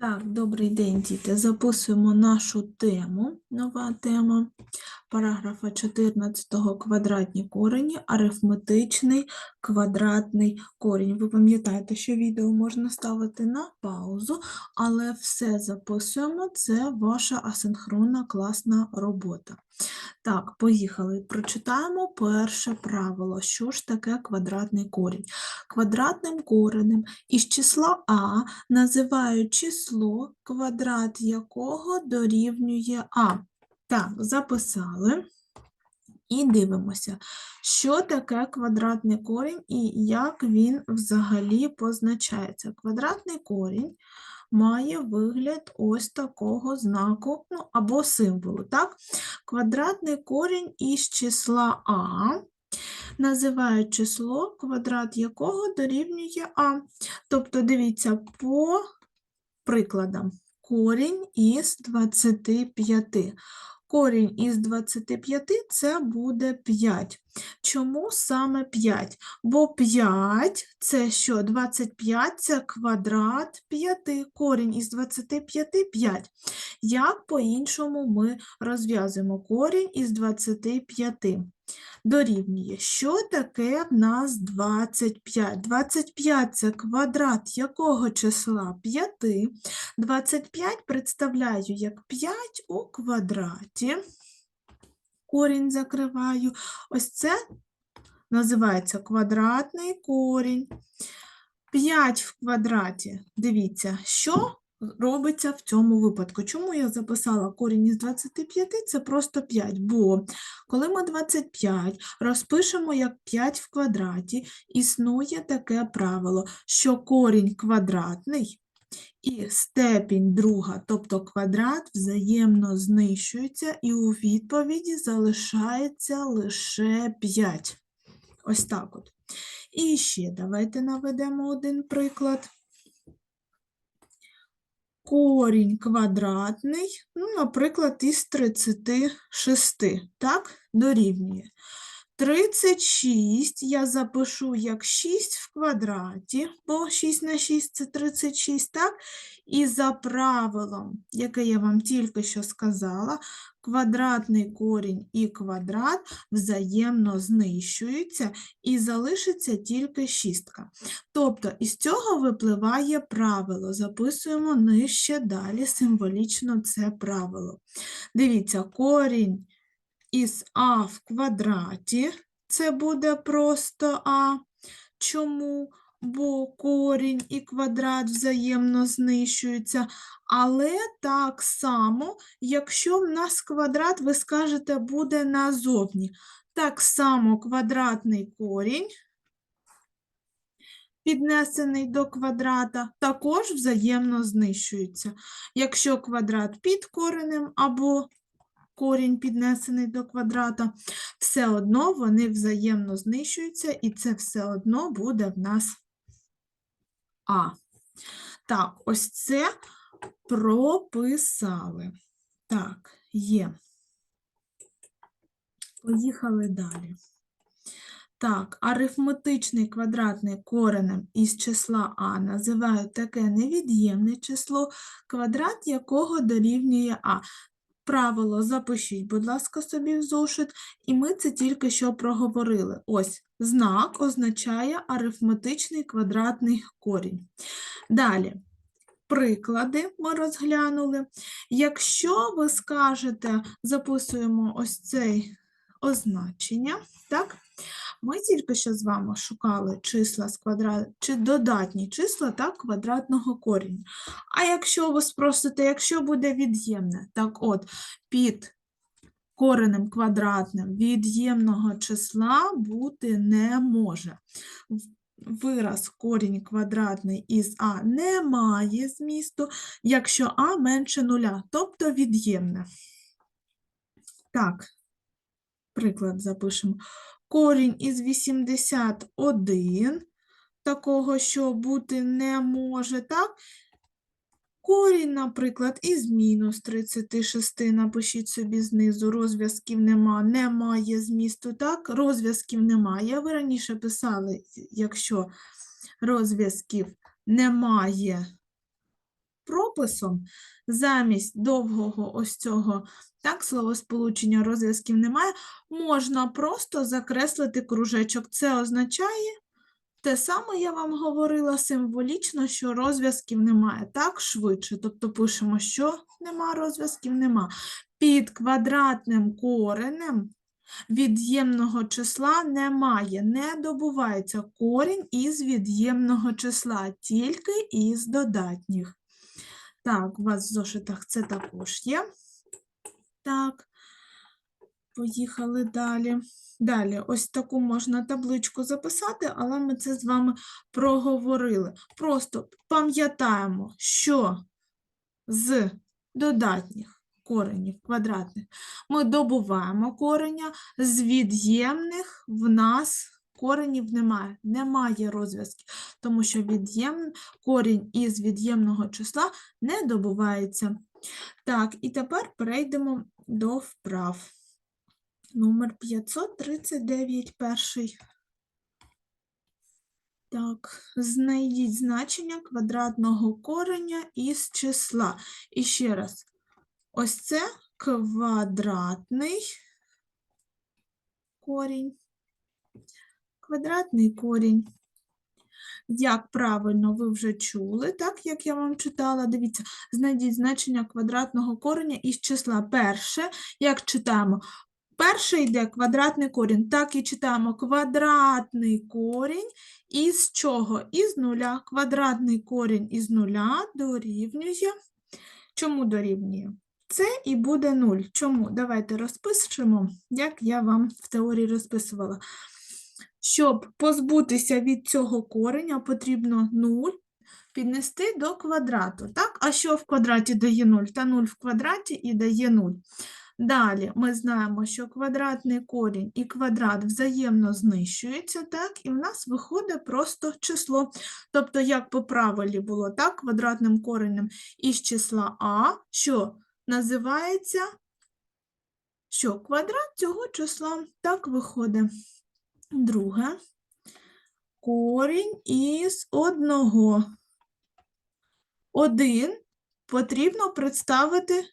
Так, добрий день, діти. Записуємо нашу тему. Нова тема параграфа 14 квадратні корені, арифметичний квадратний корінь. Ви пам'ятаєте, що відео можна ставити на паузу, але все записуємо, це ваша асинхронна класна робота. Так, поїхали. Прочитаємо перше правило. Що ж таке квадратний корінь? Квадратним коренем із числа А називають число, квадрат якого дорівнює А. Так, записали. І дивимося, що таке квадратний корінь і як він взагалі позначається. Квадратний корінь має вигляд ось такого знаку ну, або символу. Так? Квадратний корінь із числа А називають число, квадрат якого дорівнює А. Тобто, дивіться, по прикладам. Корінь із 25. Корінь із 25 це буде 5. Чому саме 5? Бо 5 це що? 25 це квадрат 5. Корінь із 25 – 5. Як по-іншому ми розв'язуємо корінь із 25? Дорівнює. Що таке в нас 25? 25 – це квадрат якого числа? 5. 25 представляю як 5 у квадраті. Корінь закриваю. Ось це називається квадратний корінь. 5 в квадраті. Дивіться, що робиться в цьому випадку. Чому я записала корінь із 25? Це просто 5, бо коли ми 25 розпишемо як 5 в квадраті, існує таке правило, що корінь квадратний і степінь друга, тобто квадрат, взаємно знищується, і у відповіді залишається лише 5. Ось так от. І ще давайте наведемо один приклад. Корінь квадратний, ну, наприклад, із 36, так, дорівнює. 36 я запишу як 6 в квадраті, бо 6 на 6 – це 36, так? І за правилом, яке я вам тільки що сказала, квадратний корінь і квадрат взаємно знищуються і залишиться тільки шістка. Тобто із цього випливає правило. Записуємо нижче далі символічно це правило. Дивіться, корінь із а в квадраті, це буде просто а. Чому? Бо корінь і квадрат взаємно знищуються. Але так само, якщо в нас квадрат, ви скажете, буде назовні. Так само квадратний корінь, піднесений до квадрата, також взаємно знищується. Якщо квадрат під коренем або корінь піднесений до квадрата, все одно вони взаємно знищуються, і це все одно буде в нас А. Так, ось це прописали. Так, є. Поїхали далі. Так, арифметичний квадратний коренем із числа А називають таке невід'ємне число, квадрат якого дорівнює А. Правило запишіть, будь ласка, собі в зошит, і ми це тільки що проговорили. Ось, знак означає арифметичний квадратний корінь. Далі, приклади ми розглянули. Якщо ви скажете, записуємо ось цей означення, так? Ми тільки що з вами шукали числа з квадрат... чи додатні числа так, квадратного коріння. А якщо ви спросите, якщо буде від'ємне, так от, під коренем квадратним від'ємного числа бути не може. Вираз корінь квадратний із А не має змісту, якщо А менше нуля, тобто від'ємне. Так, приклад запишемо. Корінь із 81, такого, що бути не може, так? Корінь, наприклад, із мінус 36, напишіть собі знизу, розв'язків нема, немає змісту, так? Розв'язків немає. Ви раніше писали, якщо розв'язків немає, прописом замість довгого ось цього так, словосполучення розв'язків немає, можна просто закреслити кружечок. Це означає те саме я вам говорила символічно, що розв'язків немає. Так, швидше. Тобто пишемо, що нема розв'язків, нема. Під квадратним коренем від'ємного числа немає, не добувається корінь із від'ємного числа, тільки із додатніх. Так, у вас в зошитах це також є. Так, поїхали далі. Далі, ось таку можна табличку записати, але ми це з вами проговорили. Просто пам'ятаємо, що з додатніх коренів квадратних ми добуваємо кореня, з від'ємних в нас коренів немає. Немає розв'язків, тому що від'єм... корінь із від'ємного числа не добувається. Так, і тепер перейдемо до вправ. Номер 539 перший. Так, знайдіть значення квадратного кореня із числа. І ще раз, ось це квадратний корінь. Квадратний корінь. Як правильно ви вже чули, так як я вам читала, дивіться, знайдіть значення квадратного кореня із числа. Перше, як читаємо, перше йде квадратний корінь, так і читаємо квадратний корінь із чого? Із нуля. Квадратний корінь із нуля дорівнює. Чому дорівнює? Це і буде 0. Чому? Давайте розпишемо, як я вам в теорії розписувала. Щоб позбутися від цього кореня, потрібно 0 піднести до квадрату. Так? А що в квадраті дає 0? Та 0 в квадраті і дає 0. Далі ми знаємо, що квадратний корінь і квадрат взаємно знищуються, так? і в нас виходить просто число. Тобто, як по правилі було, так, квадратним коренем із числа А, що називається що квадрат цього числа. Так виходить. Друге. Корінь із одного. Один потрібно представити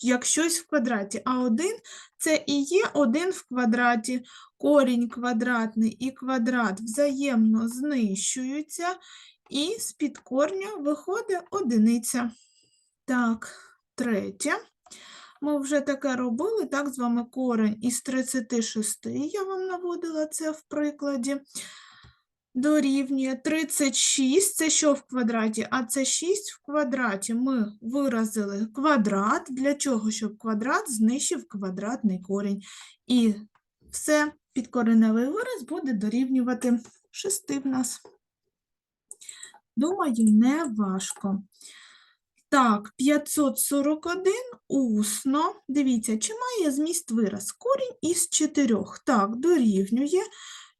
як щось в квадраті, а один це і є один в квадраті. Корінь квадратний і квадрат взаємно знищуються, і з-під корня виходить одиниця. Так, третє. Ми вже таке робили, так, з вами корень із 36, я вам наводила це в прикладі. Дорівнює 36, це що в квадраті? А це 6 в квадраті. Ми виразили квадрат. Для чого? Щоб квадрат знищив квадратний корінь. І все, підкореневий вираз буде дорівнювати 6 в нас. Думаю, не важко. Так, 541 усно. Дивіться, чи має зміст вираз? Корінь із 4. Так, дорівнює.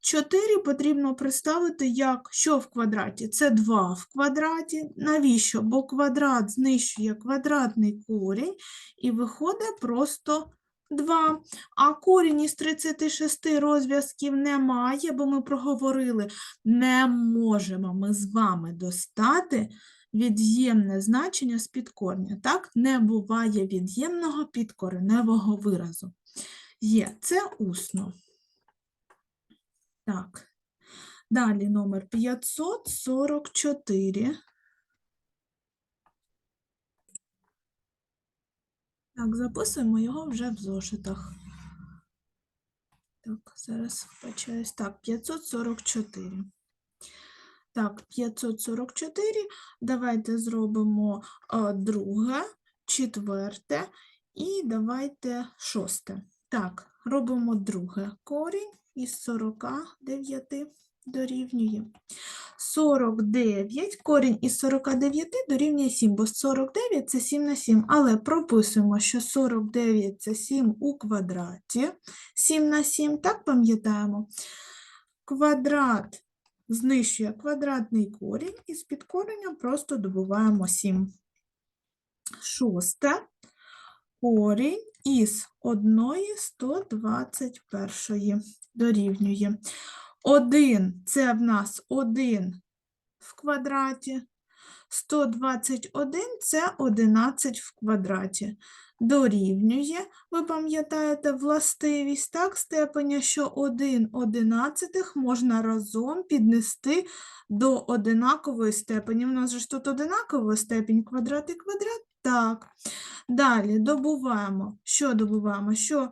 4 потрібно представити як що в квадраті? Це 2 в квадраті. Навіщо? Бо квадрат знищує квадратний корінь і виходить просто 2. А корінь із 36 розв'язків немає, бо ми проговорили, не можемо ми з вами достати від'ємне значення з підкорня. Так, не буває від'ємного підкореневого виразу. Є, це усно. Так. Далі номер 544. Так, записуємо його вже в зошитах. Так, зараз вбачаюсь. Так, 544. Так, 544. Давайте зробимо а, друге, четверте і давайте шосте. Так, робимо друге корінь із 49 дорівнює. 49, корінь із 49 дорівнює 7, бо 49 це 7 на 7, але прописуємо, що 49 це 7 у квадраті, 7 на 7, так пам'ятаємо. Квадрат знищує квадратний корінь, і з підкоренням просто добуваємо 7. Шосте. Корінь із 1 121 дорівнює. 1 – це в нас 1 в квадраті. 121 – це 11 в квадраті. Дорівнює, ви пам'ятаєте властивість, так, степеня, що 1 одинадцятих можна разом піднести до одинакової степені. У нас же ж тут одинакова степінь квадрат і квадрат. Так. Далі добуваємо. Що добуваємо? Що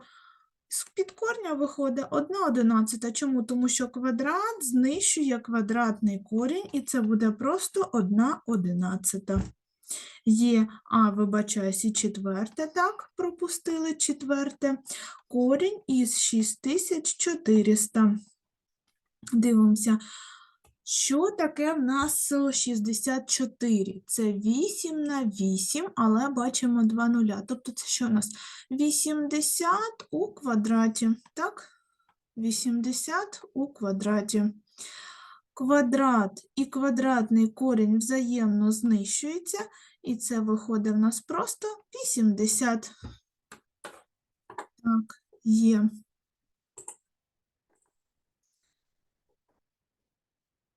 з під корня виходить 1 одинадцята. Чому? Тому що квадрат знищує квадратний корінь, і це буде просто 1 одинадцята. Є, а, вибачаюсь, і четверте, так, пропустили четверте. Корінь із 6400. Дивимося. Що таке в нас е, 64? Це 8 на 8, але бачимо 2 нуля. Тобто це що у нас? 80 у квадраті. Так? 80 у квадраті. Квадрат і квадратний корінь взаємно знищуються, і це виходить в нас просто 80. Так, є.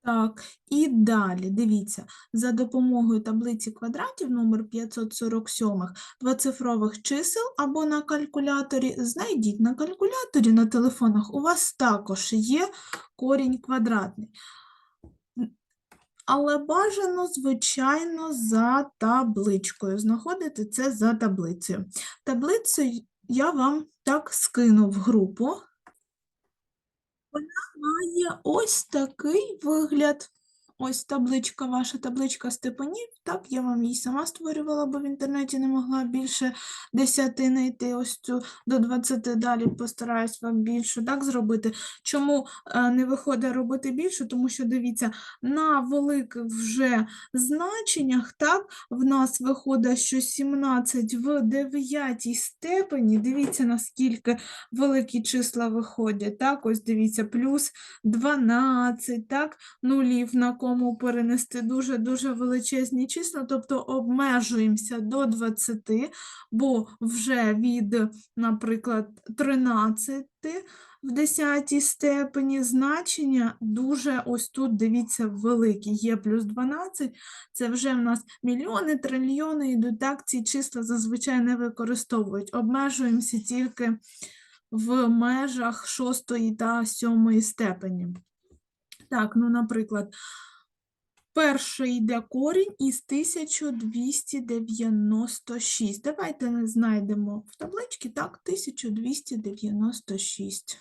Так, і далі, дивіться, за допомогою таблиці квадратів номер 547 двоцифрових чисел або на калькуляторі, знайдіть на калькуляторі на телефонах, у вас також є корінь квадратний. Але бажано, звичайно, за табличкою. Знаходити це за таблицею. Таблицю я вам так скину в групу має ось такий вигляд. Ось табличка, ваша табличка степенів. Так, я вам її сама створювала, бо в інтернеті не могла більше 10 знайти. Ось цю до 20 далі постараюсь вам більше так зробити. Чому е, не виходить робити більше? Тому що дивіться, на великих вже значеннях, так, в нас виходить, що 17 в 9 степені. Дивіться, наскільки великі числа виходять. Так, ось дивіться, плюс 12, так, нулів на кому перенести дуже-дуже величезні числа, тобто обмежуємося до 20, бо вже від, наприклад, 13 в 10 степені значення дуже ось тут, дивіться, великі. Є плюс 12, це вже в нас мільйони, трильйони йдуть, так, ці числа зазвичай не використовують. Обмежуємося тільки в межах 6 та 7 степені. Так, ну, наприклад, перший йде корінь із 1296. Давайте знайдемо в табличці, так, 1296.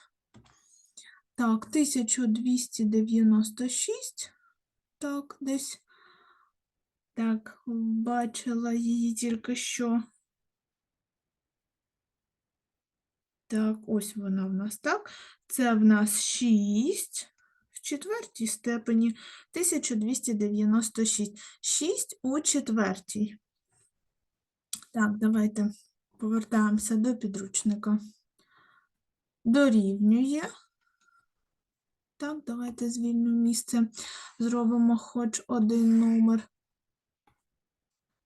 Так, 1296. Так, десь. Так, бачила її тільки що. Так, ось вона в нас, так. Це в нас 6 в четвертій степені 1296. 6 у четвертій. Так, давайте повертаємося до підручника. Дорівнює. Так, давайте звільнимо місце. Зробимо хоч один номер.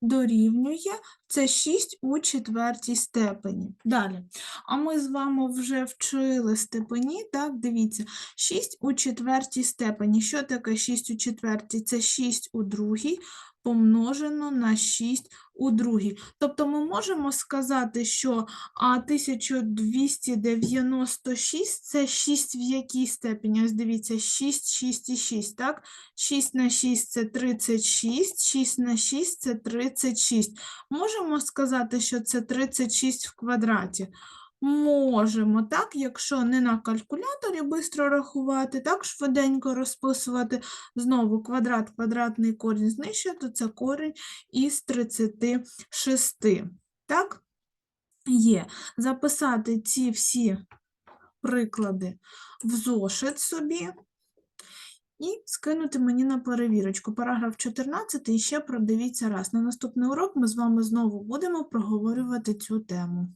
Дорівнює це 6 у четвертій степені. Далі. А ми з вами вже вчили степені, так, дивіться, 6 у четвертій степені. Що таке 6 у четвертій? Це 6 у другій помножено на 6 у другій. Тобто ми можемо сказати, що 1296 це 6 в якій степені? Ось дивіться, 6, 6 і 6, так? 6 на 6 це 36, 6 на 6 це 36. Можемо сказати, що це 36 в квадраті? Можемо, так, якщо не на калькуляторі швидко рахувати, так, швиденько розписувати, знову квадрат, квадратний корінь знищує, то це корінь із 36. Так? Є. Записати ці всі приклади в зошит собі і скинути мені на перевірочку. Параграф 14 і ще продивіться раз. На наступний урок ми з вами знову будемо проговорювати цю тему.